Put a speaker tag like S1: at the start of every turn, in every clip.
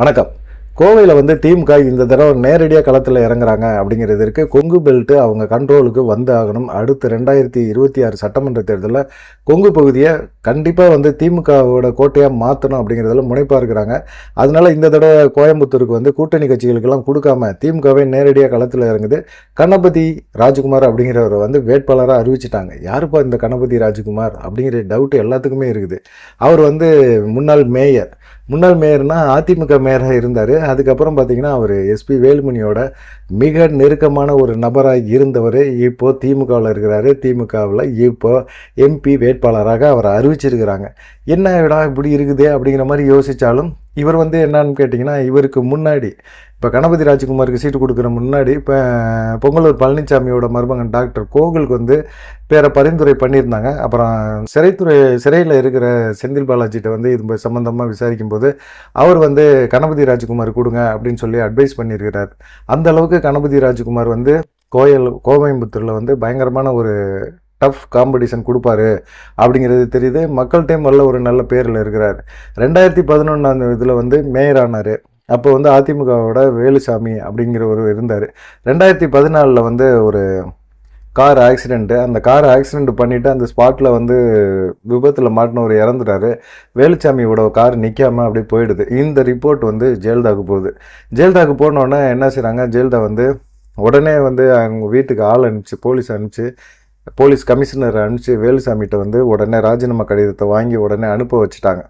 S1: வணக்கம். கோவையில் வந்து திமுக இந்த தடவை நேரடியாக களத்தில் இறங்குறாங்க அப்படிங்கிறதுக்கு கொங்கு பெல்ட்டு அவங்க கண்ட்ரோலுக்கு வந்து ஆகணும். அடுத்து ரெண்டாயிரத்தி இருபத்தி ஆறு சட்டமன்ற தேர்தலில் கொங்கு பகுதியை கண்டிப்பாக வந்து திமுகவோட கோட்டையாக மாற்றணும் அப்படிங்கிறதுல முனைப்பாக இருக்கிறாங்க. அதனால இந்த தடவை கோயம்புத்தூருக்கு வந்து கூட்டணி கட்சிகளுக்கெல்லாம் கொடுக்காம திமுகவே நேரடியாக களத்தில் இறங்குது. கணபதி ராஜ்குமார் அப்படிங்கிறவரை வந்து வேட்பாளராக அறிவிச்சிட்டாங்க. யாருப்பா இந்த கணபதி ராஜ்குமார் அப்படிங்கிற டவுட் எல்லாத்துக்குமே இருக்குது. அவர் வந்து முன்னாள் மேயர். முன்னாள் மேயர்னா அதிமுக மேயராக இருந்தார். அதுக்கப்புறம் பார்த்தீங்கன்னா அவர் எஸ்பி வேலுமணியோட மிக நெருக்கமான ஒரு நபராக இருந்தவர். இப்போது திமுகவில் இருக்கிறாரு. திமுகவில் இப்போ எம்பி வேட்பாளராக அவரை அறிவிச்சிருக்கிறாங்க. என்ன விடா இப்படி இருக்குது அப்படிங்கிற மாதிரி யோசித்தாலும் இவர் வந்து என்னன்னு கேட்டிங்கன்னா இவருக்கு முன்னாடி இப்போ கணபதி ராஜ்குமாருக்கு சீட்டு கொடுக்குற முன்னாடி இப்போ பொங்கலூர் பழனிசாமியோட மருமகன் டாக்டர் கோகுலுக்கு வந்து பேரை பரிந்துரை பண்ணியிருந்தாங்க. அப்புறம் சிறைத்துறை சிறையில் இருக்கிற செந்தில் பாலாஜிகிட்ட வந்து இது சம்மந்தமாக விசாரிக்கும் போது அவர் வந்து கணபதி ராஜ்குமார் கொடுங்க அப்படின்னு சொல்லி அட்வைஸ் பண்ணியிருக்கிறார். அந்த அளவுக்கு கணபதி ராஜ்குமார் வந்து கோயில் கோயம்புத்தூரில் வந்து பயங்கரமான ஒரு டஃப் காம்படிஷன் கொடுப்பாரு அப்படிங்கிறது தெரியுது. மக்கள்கிட்டையும் நல்ல ஒரு நல்ல பேரில் இருக்கிறார். ரெண்டாயிரத்தி பதினொன்றாம் இதில் வந்து மேயர் ஆனார். அப்போ வந்து அதிமுகவோட வேலுசாமி அப்படிங்கிற ஒரு இருந்தார். ரெண்டாயிரத்தி பதினாலில் வந்து ஒரு கார் ஆக்சிடெண்ட்டு அந்த கார் ஆக்சிடெண்ட் பண்ணிவிட்டு அந்த ஸ்பாட்டில் வந்து விபத்தில் மாட்டினவர் இறந்துட்டாரு. வேலுச்சாமியோட கார் நிற்காம அப்படியே போயிடுது. இந்த ரிப்போர்ட் வந்து ஜெயலலிதாவுக்கு போகுது. ஜெயலலிதாவுக்கு போனோடனே என்ன செய்கிறாங்க ஜெயலலிதா வந்து உடனே வந்து அவங்க வீட்டுக்கு ஆள் அனுப்பிச்சு போலீஸ் அனுப்பிச்சு போலீஸ் கமிஷனர் அனுப்பிச்சு வேலுசாமிகிட்ட வந்து உடனே ராஜினாமா கடிதத்தை வாங்கி உடனே அனுப்ப வச்சுட்டாங்க.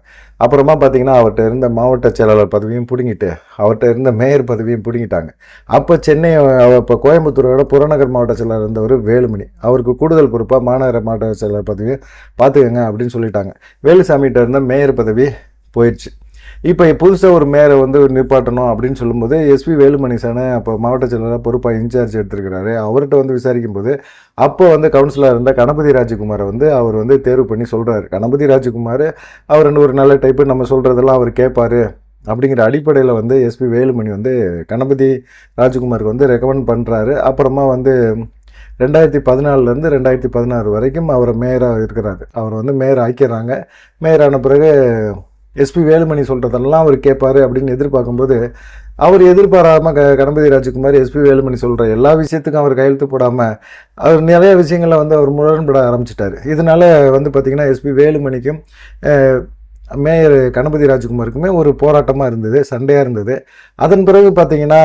S1: அப்புறமா பார்த்தீங்கன்னா அவர்கிட்ட இருந்த மாவட்ட செயலாளர் பதவியும் பிடுங்கிட்டு அவர்கிட்ட இருந்த மேயர் பதவியும் பிடுங்கிட்டாங்க. அப்போ சென்னை இப்போ கோயம்புத்தூரோட புறநகர் மாவட்ட செயலாளர் இருந்தவர் வேலுமணி. அவருக்கு கூடுதல் பொறுப்பாக மாநகர மாவட்ட செயலாளர் பதவியை பார்த்துக்கங்க அப்படின்னு சொல்லிட்டாங்க. வேலுசாமிகிட்ட இருந்த மேயர் பதவி போயிடுச்சு இப்போ புதுசாக ஒரு மேயரை வந்து நிப்பாட்டணும் அப்படின்னு சொல்லும்போது எஸ்பி வேலுமணி சானை அப்போ மாவட்ட செயலராக பொறுப்பாக இன்சார்ஜ் எடுத்திருக்கிறாரு. அவர்கிட்ட வந்து விசாரிக்கும் போது அப்போ வந்து கவுன்சிலர் இருந்த கணபதி ராஜகுமாரை வந்து அவர் வந்து தேர்வு பண்ணி சொல்கிறாரு கணபதி ராஜகுமார் அவர் ஒரு நல்ல டைப்பு நம்ம சொல்கிறதெல்லாம் அவர் கேட்பார். அப்படிங்கிற அடிப்படையில் வந்து எஸ்பி வேலுமணி வந்து கணபதி ராஜகுமாருக்கு வந்து ரெக்கமெண்ட் பண்ணுறாரு அப்புறமா வந்து ரெண்டாயிரத்தி பதினாலுலேருந்து ரெண்டாயிரத்தி பதினாறு வரைக்கும் அவர் மேயராக இருக்கிறாரு. அவர் வந்து மேயர் ஆக்கிறாங்க மேயர் ஆன பிறகு எஸ்பி வேலுமணி சொல்கிறதெல்லாம் அவர் கேட்பாரு அப்படின்னு எதிர்பார்க்கும்போது அவர் எதிர்பாராமல் க கணபதி ராஜகுமார் எஸ்பி வேலுமணி சொல்கிற எல்லா விஷயத்துக்கும் அவர் கையெழுத்து போடாமல் அவர் நிறைய விஷயங்களில் வந்து அவர் முரண்பட ஆரம்பிச்சிட்டார். இதனால வந்து பார்த்திங்கன்னா எஸ்பி வேலுமணிக்கும் மேயர் கணபதி ராஜகுமாருக்குமே ஒரு போராட்டமாக இருந்தது சண்டையாக இருந்தது. அதன் பிறகு பார்த்தீங்கன்னா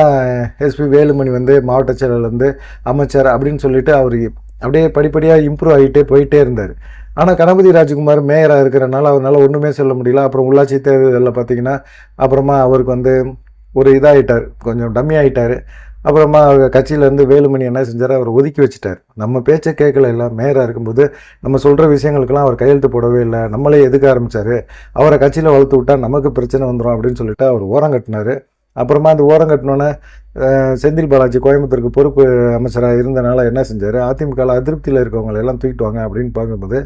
S1: எஸ்பி வேலுமணி வந்து மாவட்ட செயலர் வந்து அமைச்சர் அப்படின்னு சொல்லிட்டு அவர் அப்படியே படிப்படியாக இம்ப்ரூவ் ஆகிட்டே போயிட்டே இருந்தார். ஆனால் கணபதி ராஜ்குமார் மேயராக இருக்கிறனால அவரால் ஒன்றுமே சொல்ல முடியல. அப்புறம் உள்ளாட்சி தேர்தலில் பார்த்தீங்கன்னா அப்புறமா அவருக்கு வந்து ஒரு இதாகிட்டார் கொஞ்சம் டம்மி ஆகிட்டார் அப்புறமா அவர் கட்சியிலேருந்து வேலுமணி என்ன செஞ்சார்? அவர் ஒதுக்கி வச்சுட்டார். நம்ம பேச்சை கேட்கல. இல்லை மேயராக இருக்கும்போது நம்ம சொல்கிற விஷயங்களுக்கெல்லாம் அவர் கையெழுத்து போடவே இல்லை. நம்மளே எதுக்க ஆரம்பித்தார் அவரை கட்சியில் வளர்த்து விட்டா நமக்கு பிரச்சனை வந்துடும் அப்படின்னு சொல்லிட்டு அவர் ஓரம் கட்டினார். அப்புறமா அந்த ஓரம் கட்டினோன்னே செந்தில் பாலாஜி கோயம்புத்தூருக்கு பொறுப்பு அமைச்சராக இருந்தனால என்ன செஞ்சார்? அதிமுகவில் அதிருப்தியில் இருக்கவங்களை எல்லாம் தூக்கிட்டு வாங்க அப்படின்னு பார்க்கும்போது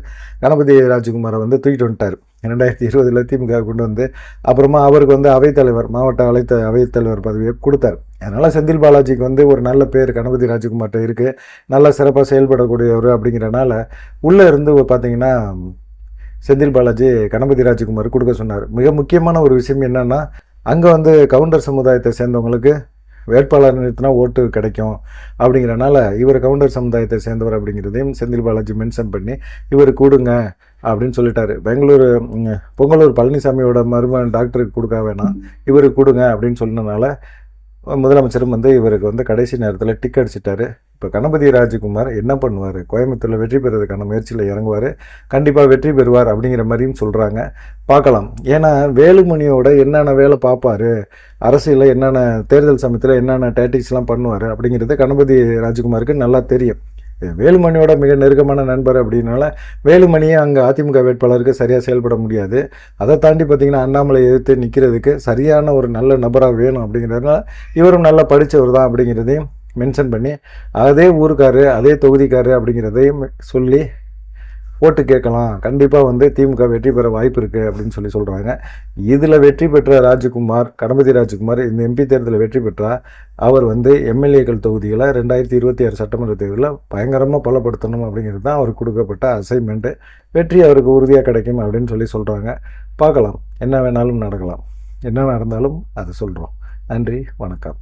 S1: கணபதி ராஜகுமாரை வந்து தூக்கிட்டு வந்துட்டார். ரெண்டாயிரத்தி இருபதில் திமுக கொண்டு வந்து அப்புறமா அவருக்கு வந்து அவைத்தலைவர் மாவட்ட அலைத்த அவைத்தலைவர் பதவியை கொடுத்தார். அதனால் செந்தில் பாலாஜிக்கு வந்து ஒரு நல்ல பேர் கணபதி ராஜகுமார்கிட்ட இருக்குது நல்லா சிறப்பாக செயல்படக்கூடியவர் அப்படிங்கிறனால உள்ளே இருந்து பார்த்தீங்கன்னா செந்தில் பாலாஜி கணபதி ராஜகுமார் கொடுக்க சொன்னார். மிக முக்கியமான ஒரு விஷயம் என்னென்னா அங்கே வந்து கவுண்டர் சமுதாயத்தை சேர்ந்தவங்களுக்கு வேட்பாளர் நிறுத்தினா ஓட்டு கிடைக்கும் அப்படிங்கிறனால இவர் கவுண்டர் சமுதாயத்தை சேர்ந்தவர் அப்படிங்கிறதையும் செந்தில் பாலாஜி மென்ஷன் பண்ணி இவர் கூடுங்க அப்படின்னு சொல்லிட்டாரு. பெங்களூர் பொங்கலூர் பழனிசாமியோட மருமகன் டாக்டருக்கு கொடுக்க வேணாம் இவருக்கு கொடுங்க அப்படின்னு சொன்னனால முதலமைச்சரும் வந்து இவருக்கு வந்து கடைசி நேரத்தில் டிக் அடிச்சிட்டாரு. இப்போ கணபதி ராஜகுமார் என்ன பண்ணுவார்? கோயம்புத்தூரில் வெற்றி பெறுவதற்கான முயற்சியில் இறங்குவார். கண்டிப்பாக வெற்றி பெறுவார் அப்படிங்கிற மாதிரியும் சொல்கிறாங்க பார்க்கலாம். ஏன்னா வேலுமணியோட என்னென்ன வேலை பார்ப்பாரு? அரசியலில் என்னென்ன தேர்தல் சமயத்தில் என்னென்ன டேட்டிக்ஸ்லாம் பண்ணுவார் அப்படிங்கிறது கணபதி ராஜகுமாருக்கு நல்லா தெரியும். வேலுமணியோட மிக நெருக்கமான நண்பர் அப்படின்னால வேலுமணியே அங்கே அதிமுக வேட்பாளருக்கு சரியாக செயல்பட முடியாது. அதை தாண்டி பார்த்திங்கன்னா அண்ணாமலை எதிர்த்து நிற்கிறதுக்கு சரியான ஒரு நல்ல நபராக வேணும் அப்படிங்கிறதுனால இவரும் நல்லா படித்தவர் தான் அப்படிங்கிறதையும் மென்ஷன் பண்ணி அதே ஊருக்காரு அதே தொகுதிக்காரு அப்படிங்கிறதையும் சொல்லி ஓட்டு கேட்கலாம். கண்டிப்பாக வந்து திமுக வெற்றி பெற வாய்ப்பு இருக்குது அப்படின்னு சொல்லி சொல்கிறாங்க இதில் வெற்றி பெற்ற ராஜகுமார் கணபதி ராஜகுமார் இந்த எம்பி தேர்தலில் வெற்றி பெற்றால் அவர் வந்து எம்எல்ஏக்கள் தொகுதிகளை ரெண்டாயிரத்தி இருபத்தி ஆறு சட்டமன்ற தேர்தலில் பயங்கரமாக பலப்படுத்தணும் அப்படிங்கிறது தான் அவருக்கு கொடுக்கப்பட்ட அசைன்மெண்ட்டு வெற்றி அவருக்கு உறுதியாக கிடைக்கும் அப்படின்னு சொல்லி சொல்கிறாங்க பார்க்கலாம். என்ன வேணாலும் நடக்கலாம். என்ன நடந்தாலும் அது சொல்கிறோம் நன்றி. வணக்கம்.